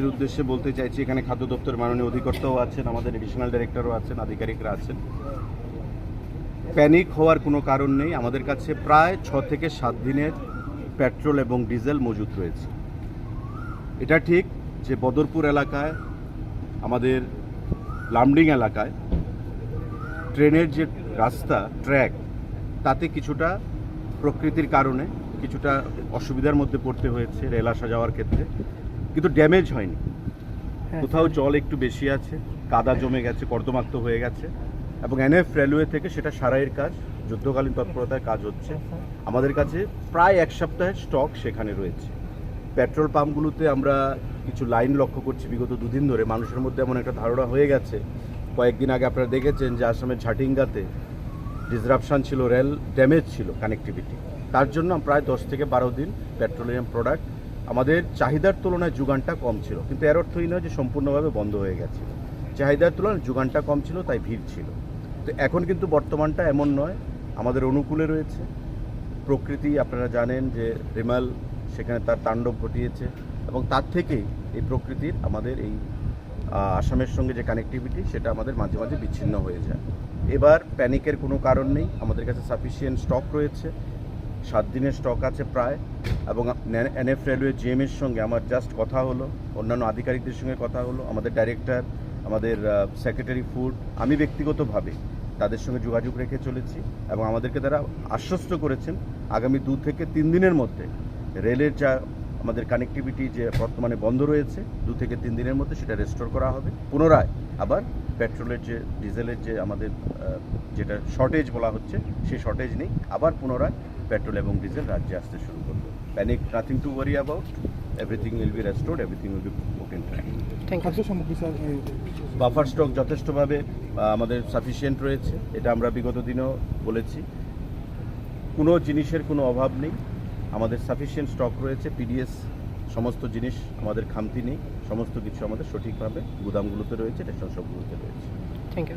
দেশের উদ্দেশ্যে বলতে চাইছি, এখানে খাদ্য দপ্তর মাননীয় অধিকর্তাও আছেন, আমাদের এডিশনাল ডিরেক্টরও আছেন, আধিকারিকরা আছেন। প্যানিক হওয়ার কোনো কারণ নেই, আমাদের কাছে প্রায় ছ থেকে সাত দিনের পেট্রোল এবং ডিজেল মজুত রয়েছে। এটা ঠিক যে বদরপুর এলাকায়, আমাদের লামডিং এলাকায় ট্রেনের যে রাস্তা ট্র্যাক তাতে কিছুটা প্রকৃতির কারণে, কিছুটা অসুবিধার মধ্যে পড়তে হয়েছে রেল আসা যাওয়ার ক্ষেত্রে। কিন্তু ড্যামেজ হয়নি। কোথাও জল একটু বেশি আছে কাদা জমে গেছে কর্দমাক্ত হয়ে গেছে এবং এনএফ রেলওয়ে থেকে সেটা সারাইয়ের কাজ যুদ্ধকালীন তৎপরতায় কাজ হচ্ছে। আমাদের কাছে প্রায় এক সপ্তাহের স্টক সেখানে রয়েছে। পেট্রোল পাম্পগুলোতে আমরা কিছু লাইন লক্ষ্য করছি বিগত দুদিন ধরে। মানুষের মধ্যে এমন একটা ধারণা হয়ে গেছে। কয়েকদিন আগে আপনারা দেখেছেন যে আসামের ঝাটিঙ্গাতে ডিসরাপশান ছিল রেল ড্যামেজ ছিল কানেক্টিভিটি তার জন্য প্রায় দশ থেকে বারো দিন পেট্রোলিয়াম প্রোডাক্ট আমাদের চাহিদার তুলনায় যোগানটা কম ছিল। কিন্তু এর অর্থই নয় যে সম্পূর্ণভাবে বন্ধ হয়ে গেছে। চাহিদার তুলনায় যোগানটা কম ছিল, তাই ভিড় ছিল। তো এখন কিন্তু বর্তমানটা এমন নয়, আমাদের অনুকূলে রয়েছে। প্রকৃতি আপনারা জানেন যে রিমাল সেখানে তার তাণ্ডব ঘটিয়েছে এবং তার থেকেই এই প্রকৃতির আমাদের এই আসামের সঙ্গে যে কানেক্টিভিটি সেটা আমাদের মাঝে মাঝে বিচ্ছিন্ন হয়ে যায়। এবার প্যানিকের কোনো কারণ নেই, আমাদের কাছে সাফিসিয়েন্ট স্টক রয়েছে। সাত দিনের স্টক আছে প্রায়, এবং এনএফ রেলওয়ে জিএমের সঙ্গে আমার জাস্ট কথা হলো, অন্যান্য আধিকারিকদের সঙ্গে কথা হলো, আমাদের ডাইরেক্টর আমাদের সেক্রেটারি ফুড আমি ব্যক্তিগতভাবে তাদের সঙ্গে যোগাযোগ রেখে চলেছি, এবং আমাদেরকে তারা আশ্বস্ত করেছেন আগামী দু থেকে তিন দিনের মধ্যে রেলের যা আমাদের কানেক্টিভিটি যে বর্তমানে বন্ধ রয়েছে, দু থেকে তিন দিনের মধ্যে সেটা রেস্টোর করা হবে। পুনরায় আবার পেট্রোলের যে ডিজেলের যে আমাদের যেটা শর্টেজ বলা হচ্ছে, সেই শর্টেজ নেই, আবার পুনরায় পেট্রোল এবং ডিজেল রাজ্যে আসতে শুরু করবে panic nothing to worry about everything will be restored everything will be put in buffer stock যথেষ্টভাবে আমাদের সাফিসিয়েন্ট রয়েছে এটা আমরা বিগত দিনেও বলেছি। কোনো জিনিসের কোনো অভাব নেই। আমাদের সাফিসিয়েন্ট স্টক রয়েছে পিডিএস সমস্ত জিনিস আমাদের খামতি নেই সমস্ত কিছু আমাদের সঠিকভাবে গুদামগুলোতে রয়েছে রেশন শপগুলোতে রয়েছে। Thank you